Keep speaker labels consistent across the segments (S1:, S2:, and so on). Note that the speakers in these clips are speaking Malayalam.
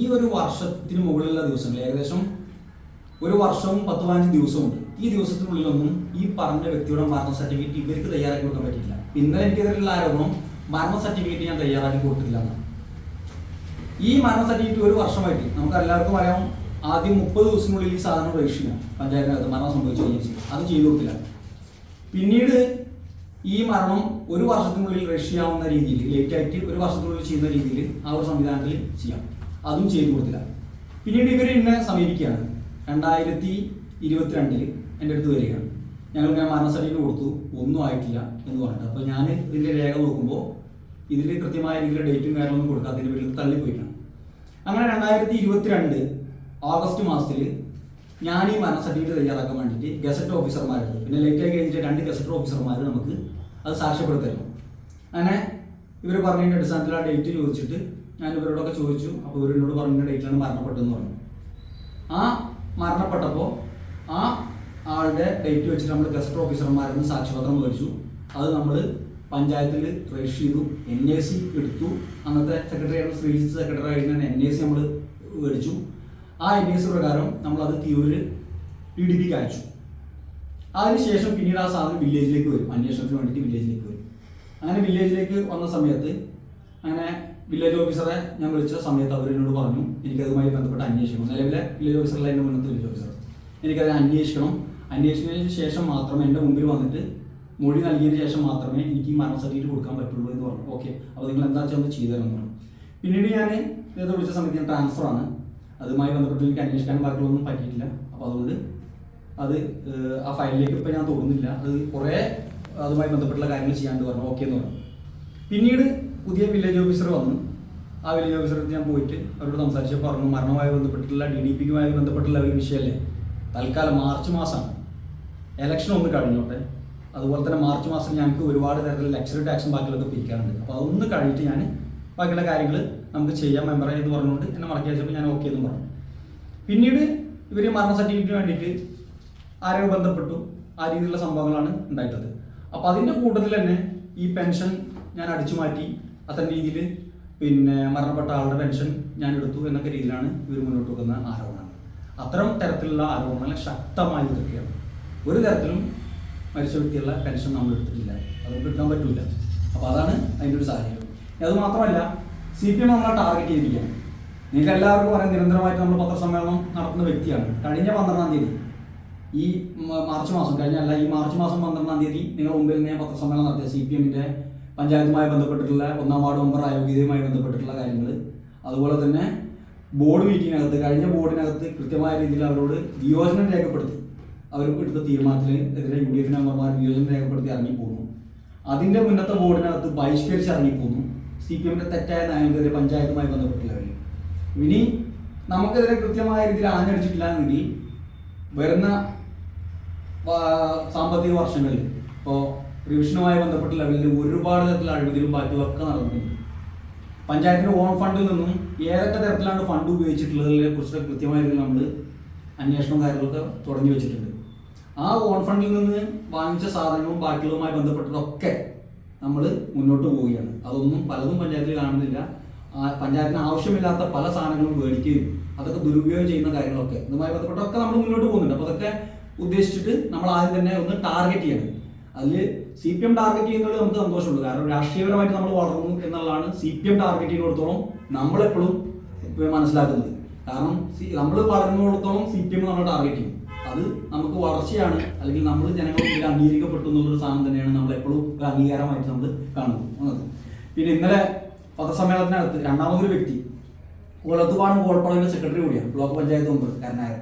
S1: ഈ ഒരു വർഷത്തിന് മുകളിലുള്ള ദിവസങ്ങൾ ഏകദേശം ഒരു വർഷവും പത്ത് പതിനഞ്ച് ദിവസമുണ്ട്. ഈ ദിവസത്തിനുള്ളിലൊന്നും ഈ പറഞ്ഞ വ്യക്തിയുടെ മരണ സർട്ടിഫിക്കറ്റ് ഇവർക്ക് തയ്യാറാക്കി കൊടുക്കാൻ പറ്റില്ല ഇന്നലെ എനിക്കെതിരെയുള്ള ആരോപണം മരണ സർട്ടിഫിക്കറ്റ് ഞാൻ തയ്യാറാക്കി കൊടുത്തിട്ടില്ല എന്നാണ്. ഈ മരണ സർട്ടിഫിക്കറ്റ് ഒരു വർഷമായിട്ട് നമുക്ക് എല്ലാവർക്കും അറിയാം ആദ്യം മുപ്പത് ദിവസത്തിനുള്ളിൽ ഈ സാധനം രജിസ്റ്റർ പഞ്ചായത്തിനകത്ത് മരണം സംഭവിച്ചു അത് ചെയ്തു കൊടുത്തില്ല. പിന്നീട് ഈ മരണം ഒരു വർഷത്തിനുള്ളിൽ രജിസ്റ്റർ രീതിയിൽ ലേറ്റ് ആയിട്ട് ഒരു വർഷത്തിനുള്ളിൽ ചെയ്യുന്ന രീതിയിൽ ആ ഒരു സംവിധാനത്തിൽ ചെയ്യാം. അതും ചെയ്തു കൊടുത്തില്ല. പിന്നീട് ഇവർ എന്നെ സമീപിക്കുകയാണ്. രണ്ടായിരത്തി ഇരുപത്തിരണ്ടിൽ എന്റെ അടുത്ത് വരികയാണ്. ഞങ്ങൾ ഞാൻ മരണ കൊടുത്തു. ഒന്നും ആയിട്ടില്ല എന്ന് പറഞ്ഞിട്ട്. അപ്പോൾ ഞാൻ ഇതിന്റെ രേഖ നോക്കുമ്പോൾ ഇതിൽ കൃത്യമായ രീതിയിൽ ഡേറ്റും കാര്യങ്ങളൊന്നും കൊടുക്കാത്തതിന്റെ പേരിൽ തള്ളിപ്പോയിട്ടാണ്. അങ്ങനെ രണ്ടായിരത്തി ഇരുപത്തിരണ്ട് ഓഗസ്റ്റ് മാസത്തിൽ ഞാൻ ഈ മരണ സർട്ടിഫിക്കറ്റ് തയ്യാറാക്കാൻ വേണ്ടിയിട്ട് ഗസറ്റ് ഓഫീസർമാരുണ്ട്. പിന്നെ ലേറ്റ് ആയി കഴിഞ്ഞിട്ട് രണ്ട് ഗസറ്റ് ഓഫീസർമാർ നമുക്ക് അത് സാക്ഷ്യപ്പെടുത്തരുന്നു. അങ്ങനെ ഇവർ പറഞ്ഞതിന്റെ അടിസ്ഥാനത്തിൽ ആ ഡേറ്റ് ചോദിച്ചിട്ട് ഞാൻ ഇവരോടൊക്കെ ചോദിച്ചു അപ്പോൾ ഇവരോട് പറഞ്ഞ ഡേറ്റിലാണ് മരണപ്പെട്ടതെന്ന് പറഞ്ഞു. ആ മരണപ്പെട്ടപ്പോൾ ആ ആളുടെ ഡേറ്റ് വെച്ചിട്ട് നമ്മൾ ഗസ്റ്റ് ഓഫീസർമാരിൽ നിന്ന് സാക്ഷ്യപത്രം മേടിച്ചു. അത് നമ്മൾ പഞ്ചായത്തിൽ രജിസ്റ്റർ ചെയ്തു എൻ എ സി എടുത്തു. അന്നത്തെ സെക്രട്ടറി ആയിരുന്നു ശ്രീജിത്ത് സെക്രട്ടറി ആയിരുന്നു എൻ എ സി നമ്മൾ മേടിച്ചു. ആ എൻ എ സി പ്രകാരം നമ്മളത് തിയൂര് പി ഡി പിക്ക് അയച്ചു. അതിനുശേഷം പിന്നീട് ആ സാധനം വില്ലേജിലേക്ക് വരും. അന്വേഷണത്തിന് വേണ്ടിയിട്ട് വില്ലേജിലേക്ക് വരും. അങ്ങനെ വില്ലേജിലേക്ക് വന്ന സമയത്ത് അങ്ങനെ വില്ലേജ് ഓഫീസറെ ഞാൻ വിളിച്ച സമയത്ത് അവർ എന്നോട് പറഞ്ഞു എനിക്കതുമായി ബന്ധപ്പെട്ട് അന്വേഷിക്കണം. നിലവിലെ വില്ലേജ് ഓഫീസറല്ല എന്റെ മുന്നത്തെ വില്ലേജ് ഓഫീസർ എനിക്കത് അന്വേഷിക്കണം. അന്വേഷിച്ചതിന് ശേഷം മാത്രമേ എന്റെ മുമ്പിൽ വന്നിട്ട് മൊഴി നൽകിയതിന് ശേഷം മാത്രമേ എനിക്ക് ഈ മരണ സർട്ടിഫിക്കറ്റ് കൊടുക്കാൻ പറ്റുള്ളൂ എന്ന് പറഞ്ഞു. ഓക്കെ അപ്പോൾ നിങ്ങൾ എന്താ വെച്ചാൽ ഒന്ന് ചെയ്തു തരണം പറഞ്ഞു. പിന്നീട് ഞാൻ നേരത്തെ വിളിച്ച സമയത്ത് ഞാൻ ട്രാൻസ്ഫർ ആണ്. അതുമായി ബന്ധപ്പെട്ട് എനിക്ക് അന്വേഷിക്കാൻ ബാക്കിയുള്ളതൊന്നും പറ്റിയിട്ടില്ല. അപ്പോൾ അതുകൊണ്ട് അത് ആ ഫയലിലേക്ക് ഇപ്പം ഞാൻ തോന്നുന്നില്ല അത് കുറേ അതുമായി ബന്ധപ്പെട്ടുള്ള കാര്യങ്ങൾ ചെയ്യാണ്ട് പറഞ്ഞു ഓക്കെ എന്ന് പറഞ്ഞു. പിന്നീട് പുതിയ വില്ലേജ് ഓഫീസർ വന്നു. ആ വില്ലേജ് ഓഫീസർക്ക് ഞാൻ പോയിട്ട് അവരോട് സംസാരിച്ചപ്പോൾ പറഞ്ഞു മരണവുമായി ബന്ധപ്പെട്ടിട്ടുള്ള ഡി ഡി പിക്കുമായി ബന്ധപ്പെട്ടുള്ള ഒരു വിഷയമല്ലേ? തൽക്കാലം മാർച്ച് മാസമാണ്. എലക്ഷൻ ഒന്ന് കഴിഞ്ഞോട്ടെ. അതുപോലെ തന്നെ മാർച്ച് മാസം ഞങ്ങൾക്ക് ഒരുപാട് തരത്തിലുള്ള ലക്ഷറി ടാക്സും ബാക്കിയുള്ളതൊക്കെ പിരിക്കാറുണ്ട് അപ്പോൾ അതൊന്ന് കഴിഞ്ഞിട്ട് ഞാൻ ബാക്കിയുള്ള കാര്യങ്ങൾ നമുക്ക് ചെയ്യാം. മെമ്പറെ എന്ന് പറഞ്ഞുകൊണ്ട് എന്നെ മടക്കി വെച്ചപ്പോൾ ഞാൻ ഓക്കെ എന്ന് പറഞ്ഞു. പിന്നീട് ഇവർ മരണ സർട്ടിഫിക്കറ്റിന് വേണ്ടിയിട്ട് ആരെയോ ബന്ധപ്പെട്ടു. ആ രീതിയിലുള്ള സംഭവങ്ങളാണ് ഉണ്ടായിട്ടുള്ളത്. അപ്പോൾ അതിന്റെ കൂട്ടത്തിൽ തന്നെ ഈ പെൻഷൻ ഞാൻ അടിച്ചു മാറ്റി. അത്തരം രീതിയിൽ പിന്നെ മരണപ്പെട്ട ആളുടെ പെൻഷൻ ഞാൻ എടുത്തു എന്നൊക്കെ രീതിയിലാണ് ഇവർ മുന്നോട്ട് വെക്കുന്ന ആരോപണങ്ങൾ. അത്തരം തരത്തിലുള്ള ആരോപണങ്ങൾ ശക്തമായി എതിർക്കുകയാണ്. ഒരു തരത്തിലും മരിച്ച വ്യക്തിയുള്ള പെൻഷൻ നമ്മൾ എടുത്തിട്ടില്ല. അതുകൊണ്ട് എടുക്കാൻ പറ്റില്ല അപ്പോൾ അതാണ് അതിന്റെ ഒരു സാഹചര്യം. അത് മാത്രമല്ല സി പി എം നമ്മളെ ടാർഗറ്റ് ചെയ്തിരിക്കുകയാണ്. നിങ്ങൾക്ക് എല്ലാവർക്കും പറയാം നിരന്തരമായിട്ട് നമ്മൾ പത്രസമ്മേളനം നടത്തുന്ന വ്യക്തിയാണ്. കഴിഞ്ഞ പന്ത്രണ്ടാം തീയതി ഈ മാർച്ച് മാസം കഴിഞ്ഞ അല്ല ഈ മാർച്ച് മാസം പന്ത്രണ്ടാം തീയതി നിങ്ങൾ മുമ്പിൽ ഞാൻ പത്രസമ്മേളനം നടത്തിയ സി പി എമ്മിന്റെ പഞ്ചായത്തുമായി ബന്ധപ്പെട്ടിട്ടുള്ള ഒന്നാം വാർഡ് മെമ്പർ ആയോഗ്യതയുമായി ബന്ധപ്പെട്ടിട്ടുള്ള കാര്യങ്ങൾ അതുപോലെ തന്നെ ബോർഡ് മീറ്റിങ്ങിനകത്ത് കഴിഞ്ഞ ബോർഡിനകത്ത് കൃത്യമായ രീതിയിൽ അവരോട് വിയോജനം രേഖപ്പെടുത്തി അവർ എടുത്ത തീരുമാനത്തിന് എതിരെ യു ഡി എഫ് മെമ്പർമാർ വിയോജനം രേഖപ്പെടുത്തി ഇറങ്ങിപ്പോന്നു. അതിന്റെ മുന്നത്തെ ബോർഡിനകത്ത് ബഹിഷ്കരിച്ച് ഇറങ്ങിപ്പോന്നു സി പി എമ്മിന്റെ തെറ്റായ നയങ്ങൾക്കെതിരെ പഞ്ചായത്തുമായി ബന്ധപ്പെട്ടുള്ളവർ ഇനി നമുക്കെതിരെ കൃത്യമായ രീതിയിൽ ആഞ്ഞടിച്ചിട്ടില്ല എങ്കിൽ വരുന്ന സാമ്പത്തിക വർഷങ്ങളിൽ ഇപ്പോൾ റിവിഷനുമായി ബന്ധപ്പെട്ട ലെവലിൽ ഒരുപാട് തരത്തിലുള്ള അഴിമതികളും ബാക്കിയുള്ളതൊക്കെ നടന്നിട്ടുണ്ട്. പഞ്ചായത്തിന്റെ ഓൺ ഫണ്ടിൽ നിന്നും ഏതൊക്കെ തരത്തിലാണ് ഫണ്ട് ഉപയോഗിച്ചിട്ടുള്ളതിനെ കുറിച്ച് കൃത്യമായ രീതിയിൽ നമ്മൾ അന്വേഷണവും കാര്യങ്ങളൊക്കെ തുടങ്ങി വെച്ചിട്ടുണ്ട്. ആ ഓൺ ഫണ്ടിൽ നിന്ന് വാങ്ങിച്ച സാധനങ്ങളും ബാക്കിയുള്ളതുമായി ബന്ധപ്പെട്ടതൊക്കെ നമ്മൾ മുന്നോട്ട് പോവുകയാണ്. അതൊന്നും പലതും പഞ്ചായത്തിൽ കാണുന്നില്ല. പഞ്ചായത്തിന് ആവശ്യമില്ലാത്ത പല സാധനങ്ങളും മേടിക്കുകയും അതൊക്കെ ദുരുപയോഗം ചെയ്യുന്ന കാര്യങ്ങളൊക്കെ ഇതുമായി ബന്ധപ്പെട്ടൊക്കെ നമ്മൾ മുന്നോട്ട് പോകുന്നുണ്ട്. അപ്പോൾ അതൊക്കെ ഉദ്ദേശിച്ചിട്ട് നമ്മൾ ആദ്യം തന്നെ ഒന്ന് ടാർഗറ്റ് ചെയ്യണം. അതിൽ സി പി എം ടാർഗറ്റ് ചെയ്യുന്നതിൽ നമുക്ക് സന്തോഷമുള്ളൂ കാരണം രാഷ്ട്രീയപരമായിട്ട് നമ്മൾ വളർന്നു എന്നുള്ളതാണ് സി പി എം ടാർഗറ്റ് ചെയ്യുന്നിടത്തോളം നമ്മളെപ്പോഴും മനസ്സിലാക്കുന്നത്. കാരണം നമ്മൾ വളർന്നിടത്തോളം സി പി എം നമ്മൾ ടാർഗറ്റ് ചെയ്യും. അത് നമുക്ക് വളർച്ചയാണ് അല്ലെങ്കിൽ നമ്മൾ ജനങ്ങൾക്ക് അംഗീകരിക്കപ്പെട്ടു എന്നുള്ളൊരു സാധനം തന്നെയാണ് നമ്മളെപ്പോഴും ഒരു അംഗീകാരമായിട്ട് നമ്മൾ കാണുന്നത്. പിന്നെ ഇന്നലെ പത്രസമ്മേളനത്തിനകത്ത് രണ്ടാമതൊരു വ്യക്തി കൊലത്തുപാടും കോൾപ്പാടിന്റെ സെക്രട്ടറി കൂടിയാണ് ബ്ലോക്ക് പഞ്ചായത്ത് മെമ്പർക്കാരനായ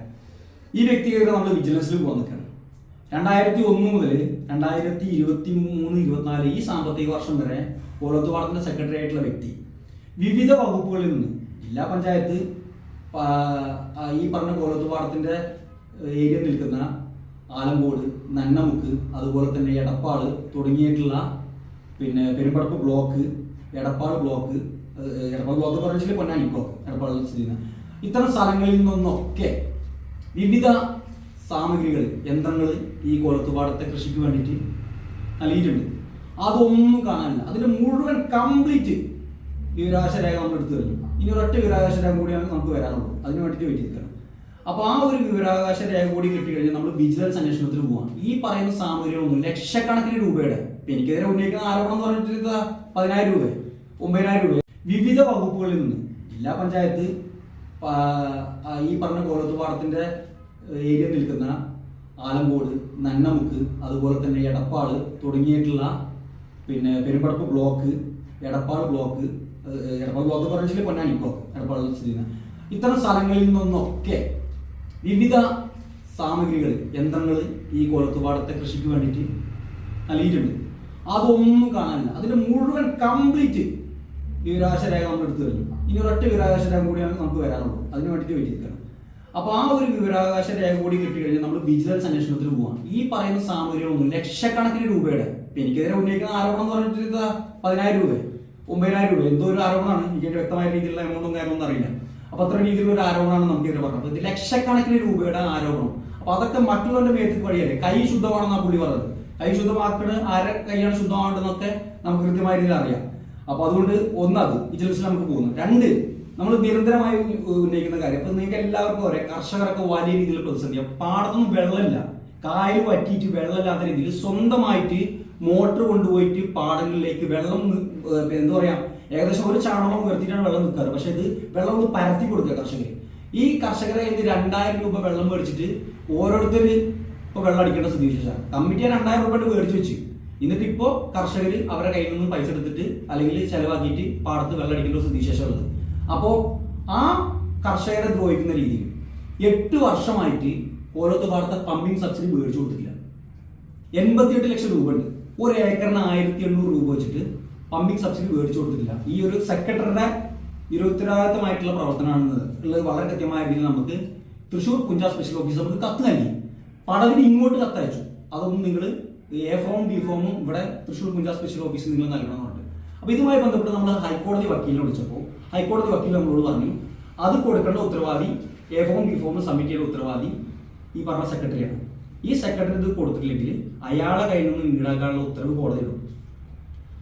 S1: ഈ വ്യക്തിയെ നമ്മൾ വിജിലൻസിൽ പോകാൻ നിൽക്കുകയാണ് രണ്ടായിരത്തി ഒന്ന് മുതൽ രണ്ടായിരത്തി ഇരുപത്തി മൂന്ന് ഇരുപത്തിനാല് ഈ സാമ്പത്തിക വർഷം വരെ കോളത്തുപാടത്തിന്റെ സെക്രട്ടറി ആയിട്ടുള്ള വ്യക്തി. വിവിധ വകുപ്പുകളിൽ നിന്ന് ജില്ലാ പഞ്ചായത്ത് ഈ പറഞ്ഞ കോളത്തുപാടത്തിന്റെ ഏരിയ നിൽക്കുന്ന ആലങ്കോട് നന്നമുക്ക് അതുപോലെ തന്നെ എടപ്പാട് തുടങ്ങിയിട്ടുള്ള പിന്നെ Perumpadappu block Edappal block Edappal block പറഞ്ഞാൽ പൊന്നാനി ബ്ലോക്ക് എടപ്പാട് സ്ഥിതി ഇത്തരം സ്ഥലങ്ങളിൽ നിന്നൊക്കെ വിവിധ സാമഗ്രികൾ യന്ത്രങ്ങൾ ഈ കൊളത്തുപാടത്തെ കൃഷിക്ക് വേണ്ടിയിട്ട് നൽകിയിട്ടുണ്ട്. അതൊന്നും കാണാനില്ല. അതിന്റെ മുഴുവൻ കംപ്ലീറ്റ് വിവരാവകാശ രേഖ നമ്മൾ എടുത്തു കഴിഞ്ഞു. ഇനി ഒരൊറ്റ വിവരാവകാശ രേഖ കൂടിയാണ് നമുക്ക് വരാനുള്ളൂ. അതിന് വേണ്ടിയിട്ട് വെയിറ്റ് ചെയ്തിരിക്കണം അപ്പോൾ ആ ഒരു വിവരാവകാശ രേഖ കൂടി കിട്ടി കഴിഞ്ഞാൽ നമ്മൾ വിജിലൻസ് അന്വേഷണത്തിന് പോവാം ഈ പറയുന്ന സാമഗ്രികളൊന്നും ലക്ഷക്കണക്കിന് രൂപയുടെ. എനിക്കെതിരെ ഉന്നയിക്കുന്ന ആരോപണം എന്ന് പറഞ്ഞിട്ട് പതിനായിരം രൂപ ഒമ്പതിനായിരം രൂപ. വിവിധ വകുപ്പുകളിൽ നിന്ന് ജില്ലാ പഞ്ചായത്ത് ഈ പറഞ്ഞ കോലത്തുപാടത്തിന്റെ ഏരിയ നിൽക്കുന്ന ആലങ്കോട് നന്നമുക്ക് അതുപോലെ തന്നെ എടപ്പാട് തുടങ്ങിയിട്ടുള്ള പിന്നെ Perumpadappu block Edappal block Edappal block പറഞ്ഞാൽ പൊന്നാനി ബ്ലോക്ക് എടപ്പാട് സ്ഥിതി ചെയ്യുന്ന ഇത്തരം സ്ഥലങ്ങളിൽ നിന്നൊക്കെ വിവിധ സാമഗ്രികൾ യന്ത്രങ്ങൾ ഈ കൊളത്തുപാടത്തെ കൃഷിക്ക് വേണ്ടിയിട്ട് നൽകിയിട്ടുണ്ട്. അതൊന്നും കാണാനില്ല. അതിന്റെ മുഴുവൻ കംപ്ലീറ്റ് വിവരാവകാശ രേഖ നമ്മൾ എടുത്തു കഴിഞ്ഞു. ഇനി ഒരൊറ്റ വിവരാവകാശ രേഖ കൂടിയാണ് നമുക്ക് വരാനുള്ളത്. അതിന് വേണ്ടിയിട്ട് വെയിറ്റ് അപ്പൊ ആ ഒരു വിവരാവകാശ രേഖ കൂടി കിട്ടി കഴിഞ്ഞാൽ നമ്മൾ വിജിലൻസ് അന്വേഷണത്തിന് പോവാണ്. ഈ പറയുന്ന സാമഗ്രികളൊന്നും ലക്ഷക്കണക്കിന് രൂപയുടെ എനിക്കെതിരെ ഉന്നയിക്കുന്ന ആരോപണം എന്ന് പറഞ്ഞിട്ട് പതിനായിരം രൂപ ഒമ്പതിനായിരം രൂപ. എന്തോ ഒരു ആരോപണമാണ്. എനിക്ക് വ്യക്തമായ രീതിയിലുള്ള എമൗണ്ടും കാര്യമൊന്നും അറിയില്ല. അപ്പൊ അത്ര രീതിയിലുള്ള ഒരു ആരോപണമാണ് നമുക്കെതിരെ പറഞ്ഞത്. ഇത് ലക്ഷക്കണക്കിന് രൂപയുടെ ആരോപണം. അപ്പൊ അതൊക്കെ മറ്റുള്ളവരുടെ മേത്തേക്ക് വഴിയല്ലേ കൈ ശുദ്ധമാണെന്നാണ് പുള്ളി പറഞ്ഞത്. കൈ ശുദ്ധമാക്കണ ആരെ കൈയാണ് ശുദ്ധമാകേണ്ടതെന്നൊക്കെ നമുക്ക് കൃത്യമായ രീതിയിൽ അറിയാം. അപ്പൊ അതുകൊണ്ട് ഒന്നത് വിജിലൻസിൽ നമുക്ക് പോകുന്നു. രണ്ട് നമ്മൾ നിരന്തരമായി ഉന്ന- ഉന്നയിക്കുന്ന കാര്യം. ഇപ്പൊ നിങ്ങൾക്ക് എല്ലാവർക്കും അറിയാം കർഷകരൊക്കെ വലിയ രീതിയിൽ പ്രതിസന്ധിയാണ് പാടത്തൊന്നും വെള്ളമില്ല. കായൽ വറ്റിയിട്ട് വെള്ളമില്ലാത്ത രീതിയിൽ സ്വന്തമായിട്ട് മോട്ടർ കൊണ്ടുപോയിട്ട് പാടങ്ങളിലേക്ക് വെള്ളം എന്താ പറയാ ഏകദേശം ഒരു ചാണകം ഉയർത്തിയിട്ടാണ് വെള്ളം നിൽക്കാറ് പക്ഷെ ഇത് വെള്ളം ഒന്ന് പരത്തി കൊടുക്കുക കർഷകർ ഈ കർഷകരെ ഇത് രണ്ടായിരം രൂപ വെള്ളം മേടിച്ചിട്ട് ഓരോരുത്തർ ഇപ്പൊ വെള്ളം അടിക്കേണ്ട സ്ഥിതി വിശേഷമാണ് കമ്മിറ്റി രണ്ടായിരം രൂപ മേടിച്ചു വെച്ച്. എന്നിട്ട് ഇപ്പോ കർഷകർ അവരുടെ കയ്യിൽ നിന്നും പൈസ എടുത്തിട്ട് അല്ലെങ്കിൽ ചെലവാക്കിയിട്ട് പാടത്ത് വെള്ളം അടിക്കേണ്ട സ്ഥിതി വിശേഷമുള്ളത്. അപ്പോ ആ കർഷകരെ ദ്രോഹിക്കുന്ന രീതിയിൽ എട്ട് വർഷമായിട്ട് ഓരോത്ത് ഭാഗത്തെ പമ്പിംഗ് സബ്സിഡി മേടിച്ചു കൊടുത്തിട്ടില്ല. എൺപത്തിയെട്ട് ലക്ഷം രൂപ ഉണ്ട് ഒരു ഏക്കറിന് ആയിരത്തി എണ്ണൂറ് രൂപ വെച്ചിട്ട് പമ്പിംഗ് സബ്സിഡി മേടിച്ചു കൊടുത്തിട്ടില്ല. ഈ ഒരു സെക്രട്ടറിയുടെ നിരുത്തരവാദിത്തമായിട്ടുള്ള പ്രവർത്തനമാണ് ഉള്ളത് വളരെ കൃത്യമായ രീതിയിൽ നമുക്ക് തൃശ്ശൂർ കുഞ്ചാ സ്പെഷ്യൽ ഓഫീസ് നമുക്ക് കത്ത് നൽകി. പടവിന് ഇങ്ങോട്ട് കത്തയച്ചു. അതൊന്നും നിങ്ങൾ എ ഫോമും ബി ഫോമും ഇവിടെ തൃശ്ശൂർ കുഞ്ചാ സ്പെഷ്യൽ ഓഫീസിൽ നിങ്ങൾ നൽകണമെന്നുണ്ട്. അപ്പൊ ഇതുമായി ബന്ധപ്പെട്ട് നമ്മൾ ഹൈക്കോടതി വക്കീലിനെ വിളിച്ചപ്പോൾ ഹൈക്കോടതി വക്കീൽ നമ്മളോട് പറഞ്ഞു അത് കൊടുക്കേണ്ട ഉത്തരവാദി A form B form submit ചെയ്ത ഉത്തരവാദി ഈ പറഞ്ഞ സെക്രട്ടറിയാണ് ഈ സെക്രട്ടറി ഇത് കൊടുത്തിട്ടില്ലെങ്കിൽ അയാളെ കയ്യിൽ നിന്ന് ഈടാക്കാനുള്ള ഉത്തരവ് കോടതി ഇടും.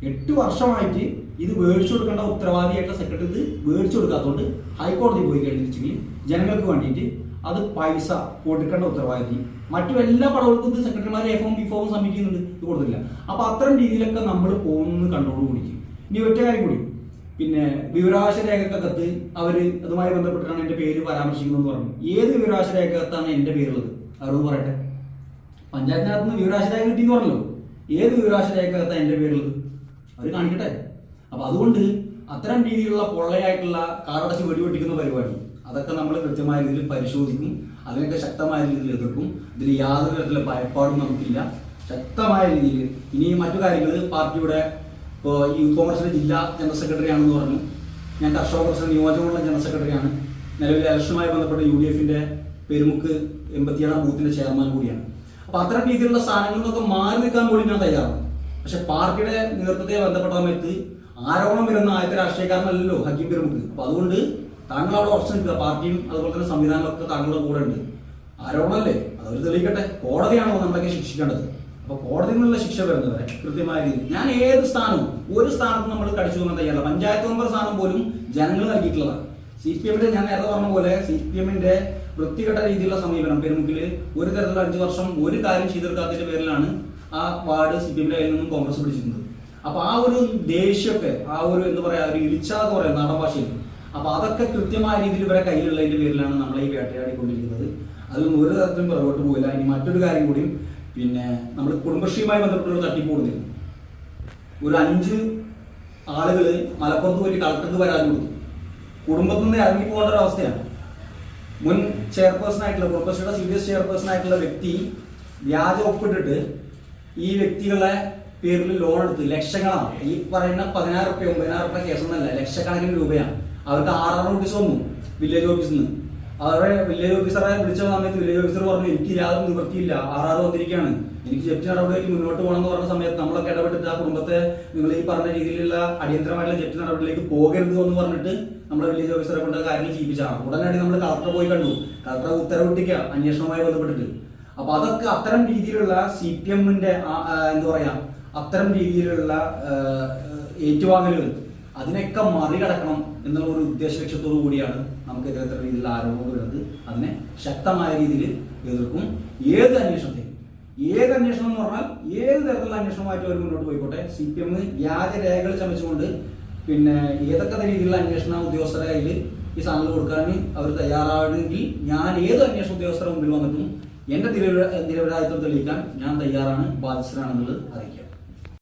S1: എട്ട് വർഷമായിട്ട് ഇത് മേടിച്ചു കൊടുക്കേണ്ട ഉത്തരവാദിയായിട്ടുള്ള സെക്രട്ടറി ഇത് മേടിച്ചു കൊടുക്കാത്തതുകൊണ്ട് ഹൈക്കോടതി പോയി കഴിഞ്ഞിട്ടുണ്ടെങ്കിൽ ജനങ്ങൾക്ക് വേണ്ടിയിട്ട് അത് പൈസ കൊടുക്കേണ്ട ഉത്തരവാദിത്തി മറ്റു എല്ലാ പടവുകൾക്കും സെക്രട്ടറിമാർ A form B form submit ചെയ്യുന്നുണ്ട്. ഇത് കൊടുത്തില്ല അപ്പൊ അത്തരം രീതിയിലൊക്കെ നമ്മൾ പോകുന്നത് കണ്ടോളൂ കൂടിക്കും ഇനി ഒറ്റ കാര്യം കൂടി. പിന്നെ വിവരാവകാശ രേഖക്കകത്ത് അവർ അതുമായി ബന്ധപ്പെട്ടിട്ടാണ് എന്റെ പേര് പരാമർശിക്കുന്നതെന്ന് പറഞ്ഞു. ഏത് വിവരാവകാശ രേഖക്കകത്താണ് എന്റെ പേരുള്ളത്? അറിവ് പറയട്ടെ. പഞ്ചായത്തിനകത്ത് നിന്ന് വിവരാവകാശ രേഖ കിട്ടിയെന്ന് പറഞ്ഞല്ലോ. ഏത് വിവരാവകാശ രേഖക്കകത്താണ് എന്റെ പേരുള്ളത്? അവർ കാണിക്കട്ടെ. അപ്പൊ അതുകൊണ്ട് അത്തരം രീതിയിലുള്ള പൊള്ളയായിട്ടുള്ള കാറടച്ച് വെടിവെട്ടിക്കുന്ന പരിപാടി അതൊക്കെ നമ്മൾ കൃത്യമായ രീതിയിൽ പരിശോധിക്കും അതിനൊക്കെ ശക്തമായ രീതിയിൽ എതിർക്കും. ഇതിൽ യാതൊരു തരത്തിലുള്ള ഭയപ്പാടും നമുക്കില്ല. ശക്തമായ രീതിയിൽ ഇനി മറ്റു കാര്യങ്ങൾ പാർട്ടിയുടെ ഇപ്പോൾ ഈ കോൺഗ്രസിന്റെ ജില്ലാ ജനറൽ സെക്രട്ടറി ആണെന്ന് പറഞ്ഞു. ഞാൻ കർഷക കോൺഗ്രസിന്റെ നിയോജകമണ്ഡലം ജനറൽ സെക്രട്ടറിയാണ് നിലവിലെ ഇലക്ഷനുമായി ബന്ധപ്പെട്ട യു ഡി എഫിന്റെ പെരുമുക്ക് എൺപത്തിയേഴാം ബൂത്തിന്റെ ചെയർമാൻ കൂടിയാണ്. അപ്പൊ അത്തരം രീതിയിലുള്ള സ്ഥാനങ്ങളിൽ നിന്നൊക്കെ മാറി നിൽക്കാൻ കൂടി ഞാൻ തയ്യാറാണ്. പക്ഷെ പാർട്ടിയുടെ നേതൃത്വത്തെ ബന്ധപ്പെട്ട സമയത്ത് ആരോപണം വരുന്ന ആദ്യത്തെ രാഷ്ട്രീയക്കാരനല്ലല്ലോ ഹക്കീം പെരുമുക്ക്. അപ്പൊ അതുകൊണ്ട് താങ്കൾ അവിടെ ഉറച്ചു നിൽക്കുക. പാർട്ടിയും അതുപോലെ തന്നെ സംവിധാനങ്ങളൊക്കെ താങ്കളുടെ കൂടെ ഉണ്ട്. ആരോപണമല്ലേ? അതവർ തെളിയിക്കട്ടെ. കോടതിയാണോ നമ്മളൊക്കെ ശിക്ഷിക്കേണ്ടത്? അപ്പൊ കോടതിയിൽ നിന്നുള്ള ശിക്ഷ വരുന്നവരെ കൃത്യമായ രീതിയിൽ. ഞാൻ ഏത് സ്ഥാനവും ഒരു സ്ഥാനത്തും നമ്മൾ കടിച്ചു പോകാൻ തയ്യാറല്ല. പഞ്ചായത്ത് മെമ്പർ സ്ഥാനം പോലും ജനങ്ങൾ നൽകിയിട്ടുള്ളതാണ്. സി പി എമ്മിന്റെ ഞാൻ നേരത്തെ പറഞ്ഞ പോലെ സി പി എമ്മിന്റെ വൃത്തികെട്ട രീതിയിലുള്ള സമീപനം പെരുമുക്കിൽ ഒരു തരത്തിലുള്ള അഞ്ചു വർഷം ഒരു കാര്യം ചെയ്തെടുക്കാത്തതിന്റെ പേരിലാണ് ആ വാർഡ് സി പി എമ്മിന്റെ കയ്യിൽ നിന്നും കോൺഗ്രസ് പിടിച്ചിരുന്നത്. അപ്പൊ ആ ഒരു ദേഷ്യമൊക്കെ ആ ഒരു എന്താ പറയാ ഒരു ഇളിച്ച എന്ന് പറയാം നാടൻ ഭാഷയിൽ. അപ്പൊ അതൊക്കെ കൃത്യമായ രീതിയിൽ ഇവരെ കയ്യിലുള്ളതിന്റെ പേരിലാണ് നമ്മളെ ഈ വേട്ടയാടിക്കൊണ്ടിരിക്കുന്നത്. അതിൽ ഒരു തരത്തിലും പുറകോട്ട് പോയില്ല ഇനി മറ്റൊരു കാര്യം കൂടിയും പിന്നെ നമ്മൾ കുടുംബശ്രീയുമായി ബന്ധപ്പെട്ട ഒരു തട്ടിപ്പ് കൊടുത്തിരുന്നു ഒരു അഞ്ച് ആളുകൾ മലപ്പുറത്ത് പോയിട്ട് കളക്ടർക്ക് പരാതി കൊടുത്തു. കുടുംബത്തിൽ നിന്ന് ഇറങ്ങി പോകേണ്ട ഒരു അവസ്ഥയാണ്. മുൻ ചെയർപേഴ്സൺ ആയിട്ടുള്ള കുടുംബശ്രീയുടെ സി ഡി എസ് ചെയർപേഴ്സൺ ആയിട്ടുള്ള വ്യക്തി വ്യാജ ഒപ്പിട്ടിട്ട് ഈ വ്യക്തികളെ പേരിൽ ലോൺ എടുത്ത് ലക്ഷങ്ങളാണ്. ഈ പറയുന്ന പതിനായിരം റുപ്യ ഒമ്പതിനായിരം റുപ്യ കേസൊന്നല്ല ലക്ഷക്കണക്കിന് രൂപയാണ്. അവർക്ക് ആറാറ് നോട്ടീസ് വന്നു വില്ലേജ് ഓഫീസിൽ നിന്ന്. അവരെ വില്ലേജ് ഓഫീസറെ വിളിച്ച സമയത്ത് വില്ലേജ് ഓഫീസർ പറഞ്ഞു എനിക്ക് യാതൊരു നിവൃത്തിയില്ല. ആറാറ് വന്നിരിക്കുകയാണ്. എനിക്ക് ജപ്തി നടപടിയിലേക്ക് മുന്നോട്ട് പോകണം എന്ന് പറഞ്ഞ സമയത്ത് നമ്മളൊക്കെ ഇടപെട്ടിട്ട് ആ കുടുംബത്തെ നിങ്ങൾ ഈ പറഞ്ഞ രീതിയിലുള്ള അടിയന്തരമായിട്ടുള്ള ജപ്തി നടപടിയിലേക്ക് പോകരുത് എന്ന് പറഞ്ഞിട്ട് നമ്മുടെ വില്ലേജ് ഓഫീസറെ കൊണ്ട് കാര്യങ്ങൾ ചെയ്യിപ്പിച്ചാണ് ഉടനടി നമ്മൾ കളക്ടറെ പോയി കണ്ടു. കളക്ടറെ ഉത്തരവിട്ടിക്കുക അന്വേഷണവുമായി ബന്ധപ്പെട്ടിട്ട്. അപ്പൊ അതൊക്കെ അത്തരം രീതിയിലുള്ള സി പി എമ്മിന്റെ എന്താ പറയാ അത്തരം രീതിയിലുള്ള ഏറ്റുവാങ്ങലുകൾ അതിനൊക്കെ മറികടക്കണം എന്നുള്ള ഒരു ഉദ്ദേശ ലക്ഷ്യത്തോടു കൂടിയാണ് നമുക്ക് ഇത്തരത്തിൽ രീതിയിലുള്ള ആരോപണങ്ങൾ വരുന്നത്. അതിനെ ശക്തമായ രീതിയിൽ എതിർക്കും. ഏത് അന്വേഷണത്തെയും ഏത് അന്വേഷണം എന്ന് പറഞ്ഞാൽ ഏത് തരത്തിലുള്ള അന്വേഷണമായിട്ട് അവർ മുന്നോട്ട് പോയിക്കോട്ടെ. സി പി എം വ്യാജ രേഖകൾ ചമച്ചുകൊണ്ട് പിന്നെ ഏതൊക്കെ രീതിയിലുള്ള അന്വേഷണ ഉദ്യോഗസ്ഥരുടെ കയ്യിൽ ഈ സാധനങ്ങൾ കൊടുക്കാൻ അവർ തയ്യാറാണെങ്കിൽ ഞാൻ ഏത് അന്വേഷണ ഉദ്യോഗസ്ഥരുടെ മുമ്പിൽ വന്നിട്ടും എന്റെ നിരപരാ- നിരപരാധിത്വം തെളിയിക്കാൻ ഞാൻ തയ്യാറാണ് ബാധിച്ചതാണെന്നുള്ളത് അറിയിക്കാം.